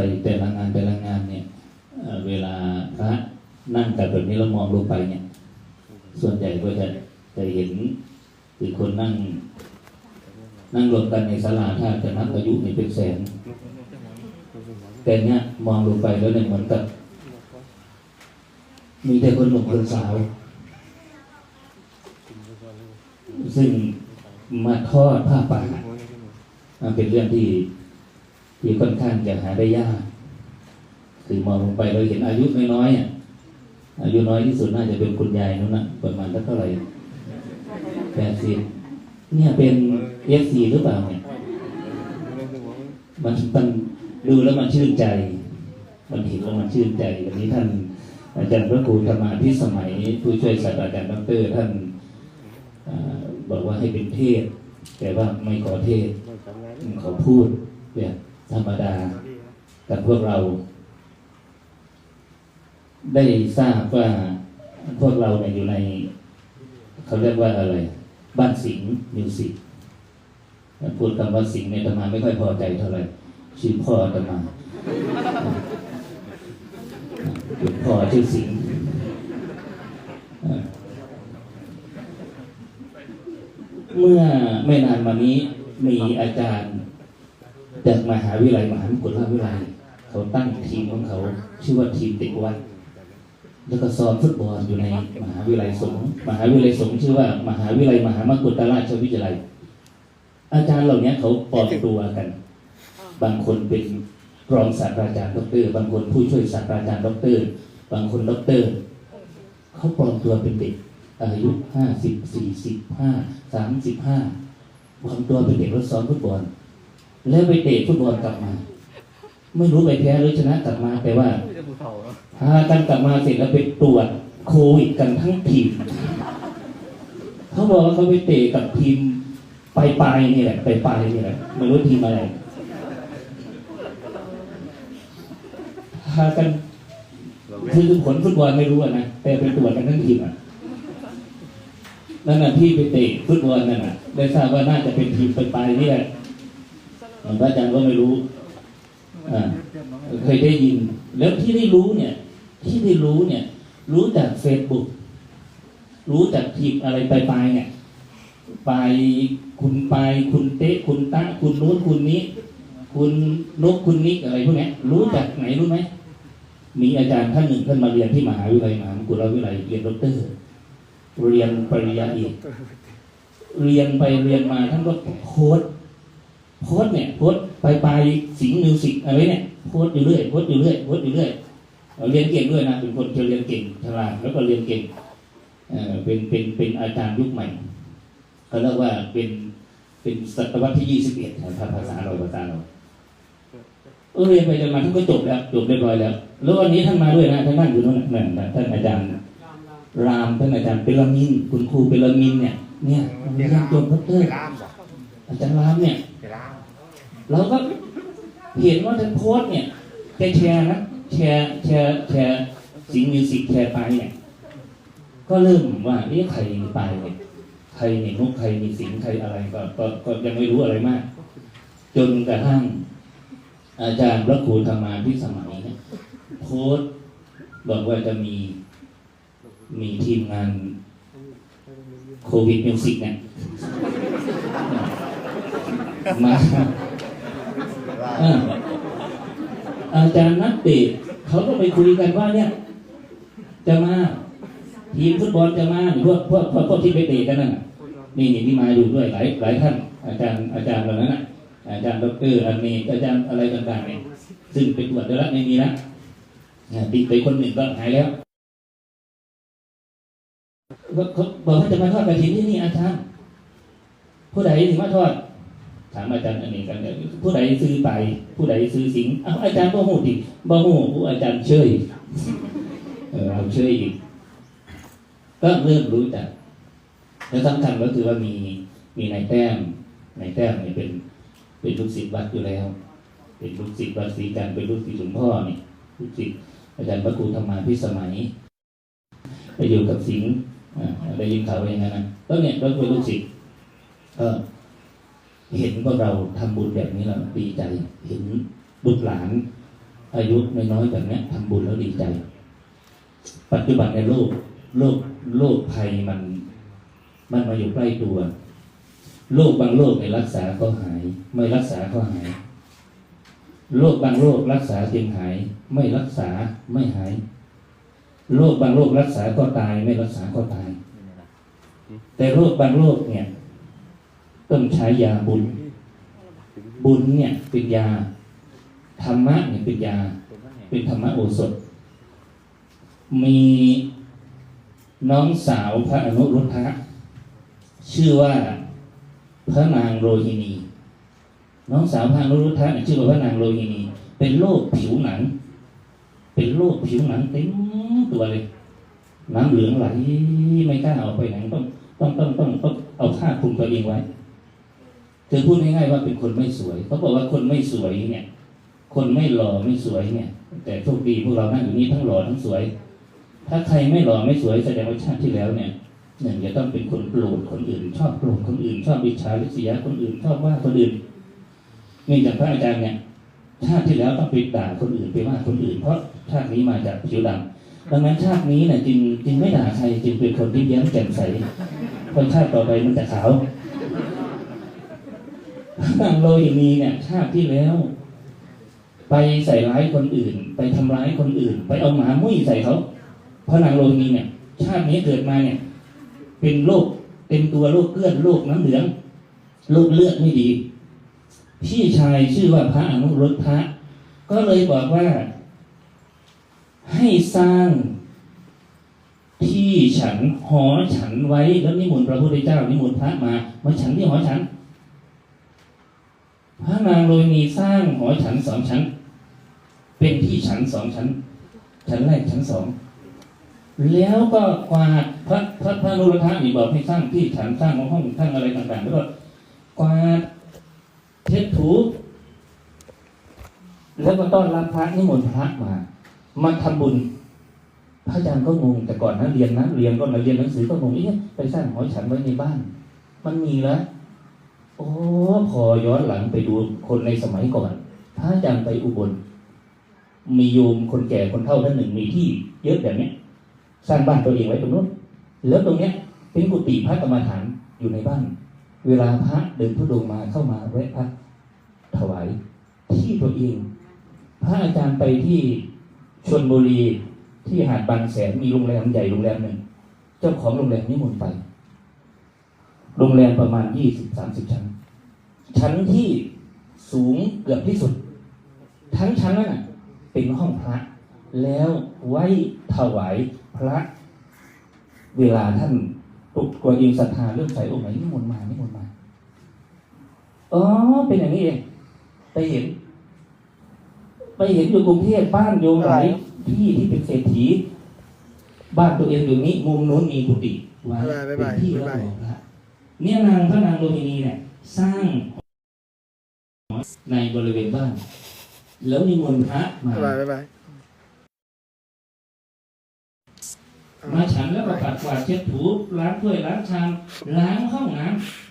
ไปแต่ละงานแต่ละงานเนี่ยเวลาพระนั่งแต่แบบนี้เรามองลงไปเนี่ย ส่วนใหญ่ก็จะจะเห็นคือคนนั่ง นั่งรวมกันในศาลาถ้าจะนับอายุนี่เป็นแสนแต่เนี่ยมองลงไปแล้วเนี่ยเหมือนกับ มีแต่คนหนุ่มคนสาว ซึ่งมาทอดผ้าป่ามันเป็นเรื่องที่ ที่ค่อนข้างจะหาได้ยาก คือมองลงไปเราเห็นอายุน้อยๆอะอายุน้อยที่สุดน่าจะเป็นคุณยายนู้นนะประมาณเท่าไหร่แปดสิบเนี่ยเป็นเอฟซีหรือเปล่าเนี่ยมันมันดูแล้วมันชื่นใจ มันเห็นแล้วมันชื่นใจวันนี้ท่านอาจารย์พระครูธรรมาพิสมัย ผู้ช่วยศาสตราจารย์ดอกเตอรท่านอบอกว่าให้เป็นเทศ แต่ว่าไม่ขอเทศขอพูดแบบ ธรรมดากับพวกเรา ได้ทราบว่าพวกเราเนี่ยอยู่ใน เขาเรียกว่าอะไร บ้านสิงห์มิวสิกพูดคำว่าสิงห์เนี่ยอาตมาไม่ค่อยพอใจเท่าไหร่ชื่อพ่ออาตมาคุณพ่อชื่อสิงห์เอ่อเมื่อไม่นานมานี้มีอาจารย์ จากมหาวิทยาลัยมหามกุฏราชวิทยาลัยเขาตั้งทีมของเขาชื่อว่าทีมเด็กวัดแล้วก็ซ้อมฟุตบอลอยู่ในมหาวิทยาลัยสงฆ์มหาวิทยาลัยสงฆ์ชื่อว่ามหาวิทยาลัยมหามกุฏราชวิทยาลัย อาจารย์เหล่านี้เขาปลอมตัวกัน บางคนเป็นรองศาสตราจารย์ด็อกเตอร์ บางคนผู้ช่วยศาสตราจารย์ด็อกเตอร์ บางคนด็อกเตอร์เขาปลอมตัวเป็นเด็กอายุห้าสิบสี่สิบห้าสามสิบห้าปลอมตัวเป็นเด็กแล้วซ้อมฟุตบอล แล้วไปเตะฟุตบอลกลับมา ไม่รู้ไปแพ้หรือชนะกลับมาแต่ว่าพากันกลับมาเสร็จแล้วไปตรวจโควิดกันทั้งทีมเขาบอกว่าเขาไปเตะกับทีมปลายปลายนี่แหละปลายปลายนี่แหละไม่รู้ทีมอะไรพากันคือผลฟุตบอลไม่รู้นะแต่ไปตรวจกันทั้งทีมอะนั่นน่ะที่ไปเตะฟุตบอลนั่นน่ะ ได้ทราบว่าน่าจะเป็นทีมปลายปลายนี่แหละ พระอาจารย์ก็ไม่รู้อ่าเคยได้ยิน แล้วที่ได้รู้เนี่ย ที่ได้รู้เนี่ย รู้จากเฟซบุ๊กรู้จากทีมอะไรปลายๆเนี่ยปลายคุณปลายคุณเต๊ะคุณตะคุณนู้นคุณนี้ คุณนกคุณนิกอะไรพวกเนี้ยรู้จากไหนรู้ไหมมีอาจารย์ท่านหนึ่งท่านมาเรียนที่มหาวิทยาลัยมหามกุฏราชวิทยาลัยเรียนด็อกเตอร์เรียนปริญญาเอกเรียนไปเรียนมาท่านก็โค้ด โค้ดเนี่ยโค้ดปลายปลายๆสิงห์มิวสิกอะไรเนี่ยโพสต์อยู่เรื่อยโพสต์อยู่เรื่อยโพสต์อยู่เรื่อยเราเรียนเก่งด้วยนะเป็นคนที่เรียนเก่งฉลาดแล้วก็เรียนเก่งเอ่อเป็นเป็นเป็นอาจารย์ยุคใหม่เขาเรียกว่าเป็นเป็นศตวรรษที่ยี่สิบเอ็ดภาษาเราภาษาเราเออเรียนไปจนมาท่านก็จบแล้วจบเรียบร้อยแล้ว แล้ววันนี้ท่านมาด้วยนะท่านนั่งอยู่นั่นน่ะนั่นน่ะท่านอาจารย์รามท่านอาจารย์เปรมินทร์คุณครูเปรมินทร์เนี่ย เนี่ยเรียนจบด็อกเตอร์ล่ามบอกอาจารย์รามเนี่ย ไปล่ามเราก็เห็นว่าท่านโพสเนี่ยแกแชร์นะแชร์แชร์แชร์สิงมิวสิกแชร์ไปเนี่ยก็เริ่มว่าเอ๊ะใครไปเนี่ยใครเนี่ยนกใครมีสิงใครอะไรก็ก็ก็ยังไม่รู้อะไรมาก จนกระทั่ง อาจารย์พระครูธรรมาพิสมัยเนี่ยโพสบอกว่าจะมีมีทีมงานโควิดมิวสิกเนี่ยมา อาจารย์นักเตะเขาก็ไปคุยกันว่าเนี่ย จะมาทีมฟุตบอลจะมาหรือพวกพวกพวกพวกที่ไปเตะกันนั่นนี่นี่ที่มาอยู่ด้วยหลายหลายท่าน อาจารย์อาจารย์เหล่านั้นนะอาจารย์ดอกเตอรอันนี้อาจารย์อะไรต่างๆเนี่ยซึ่งไปตรวจแล้วไม่มีแล้วติดไปคนหนึ่งก็หายแล้วเขาเขาบอกว่าจะมาทอดกระถินที่นี่อาจารย์ผู้ใดถึงมาทอด ถามอาจารย์อันนี้กันเนี่ยผู้ใดซื้อไป ผู้ใดซื้อสิงอาอาจารย์บ่หูดิบ่หูผู้อาจารย์เชยเออเอาเชยอีกก็เริ่มรู้จักแล้วสำคัญก็คือว่ามีมีนายแต้มนายแต้มเนี่ยเป็นเป็นลูกศิษย์วัดอยู่แล้ว เป็นลูกศิษย์วัดศรีจันทร์เป็นลูกศิษย์หลวงพ่อนี่ลูกศิษย์อาจารย์พระครูธรรมาพิสมัยไปอยู่กับสิงห์อ่าได้ยินข่าวอย่างนั้นนะก็เนี่ยก็เป็นลูกศิษย์ก็ เห็นพวกเราทำบุญแบบนี้เราดีใจ เห็นบุตรหลาน อายุน้อยๆแบบเนี้ยทำบุญแล้วดีใจ ปัจจุบันในโลกโลกโลกภัยมัน มันมาอยู่ใกล้ตัว โรคบางโรคในยรักษาก็หาย ไม่รักษาก็หายโรคบางโรครักษาจึงหาย ไม่รักษาไม่หายโรคบางโรครักษาก็ตาย ไม่รักษาก็ตาย แต่โรคบางโรคเนี่ย ต้องใช้ยาบุญ บุญเนี่ยเป็นยา ธรรมะเนี่ยเป็นยา เป็นธรรมะโอสถ มีน้องสาวพระอนุรุทธะชื่อว่าพระนางโรฮินี น้องสาวพระอนุรุทธะชื่อว่าพระนางโรฮินี เป็นโรคผิวหนัง เป็นโรคผิวหนังเต็มตัวเลยน้ำเหลืองไหลไม่กล้าออกไปไหนต้องต้องต้องต้องต้องเอาผ้าคลุมตัวเองไว้ คือพูดง่ายๆว่าเป็นคนไม่สวยเขาบอกว่าคนไม่สวยเนี่ย คนไม่หล่อไม่สวยเนี่ย แต่โชคดีพวกเรานั่งอยู่นี่ทั้งหล่อทั้งสวย ถ้าใครไม่หล่อไม่สวยแสดงว่าชาติที่แล้วเนี่ยหนึ่งจะต้องเป็นคนโกรธคนอื่น ชอบโกรธคนอื่น ชอบอิจฉาริษยาคนอื่นชอบว่าคนอื่นนี่จากพระอาจารย์เนี่ยชาติที่แล้วต้องไปด่าคนอื่นไปว่าคนอื่น เพราะชาตินี้มาจากผิวดำดังนั้นชาตินี้เนี่ยจึงจึงไม่ด่าใครจึงเป็นคนที่เย้มแจ่มใสเพราะชาติต่อไปมันจะขาว นางโลหินีเนี่ยชาติที่แล้ว ไปใส่ร้ายคนอื่น ไปทำร้ายคนอื่น ไปเอาหมามุ้ยใส่เขาเพราะนางโลนีเนี่ย ชาตินี้เกิดมาเนี่ย เป็นโรคเต็มตัวโรคเกลือนโรคน้ำเหลืองโรคเลือดไม่ดี พี่ชายชื่อว่าพระอนุรุทธะก็เลยบอกว่า ให้สร้างที่ฉันหอฉันไว้แล้วนิมนต์พระพุทธเจ้านิมนต์พระมา มาฉันที่หอฉัน นางโรยมีสร้างหอฉันสองชั้น เป็นที่ฉันสองชั้น ชั้นแรกชั้นสองแล้วก็กวาดพระพระพระนุรทะนี่บอกให้สร้างที่ฉันสร้างห้องสร้างอะไรต่างๆแล้วก็กวาดเช็ดถูแล้วก็ต้อนรับพระนิมนต์พระมา มาทำบุญ พระอาจารย์ก็งงแต่ก่อนนะเรียนนะเรียนก็มาเรียนหนังสือก็งงเอ๊ะไปสร้างหอฉันไว้ในบ้าน มันมีแล้ว โอ้พอย้อนหลังไปดูคนในสมัยก่อน พระอาจารย์ไปอุบล มีโยมคนแก่คนเฒ่าท่านหนึ่งมีที่ เยอะแบบนี้สร้างบ้านตัวเองไว้ตรงนู้นแล้วตรงเนี้ย เป็นกุฏิพระกรรมฐานอยู่ในบ้าน เวลาพระเดินทุดงมาเข้ามาแวะพักถวายที่ตัวเอง พระอาจารย์ไปที่ชนบุรีที่หาดบางแสนมีโรงแรมใหญ่โรงแรมหนึ่ง เจ้าของโรงแรมนิมนต์ไป โรงแรมประมาณยี่สิบสามสิบชั้น ชั้นที่สูงเกือบที่สุด ทั้งชั้นนั้นน่ะเป็นห้องพระ แล้วไว้ถวายพระ เวลาท่านปลุกตัวเองศรัทธาเรื่องใส่องค์ไหนนิมนต์มานิมนต์มาอ๋อเป็นอย่างนี้เองไปเห็น ไปเห็นอยู่กรุงเทพบ้านโยมหลายที่ที่เป็นเศรษฐี บ้านตัวเองอยู่นี้มุมนู้นมีกุฏิไว้บ๊ายเป็บานยที่บ๊ายรับบายรองพระ เนี่ยนางพระนางโรฮินีเนี่ยสร้างในบริเวณบ้าน แล้วนิมนต์พระมาบ๊ายบายบ๊ายบายมาฉันแล้วก็ปัดกวาดเช็ดถูล้างถ้วยล้างชามล้างห้องน้ำ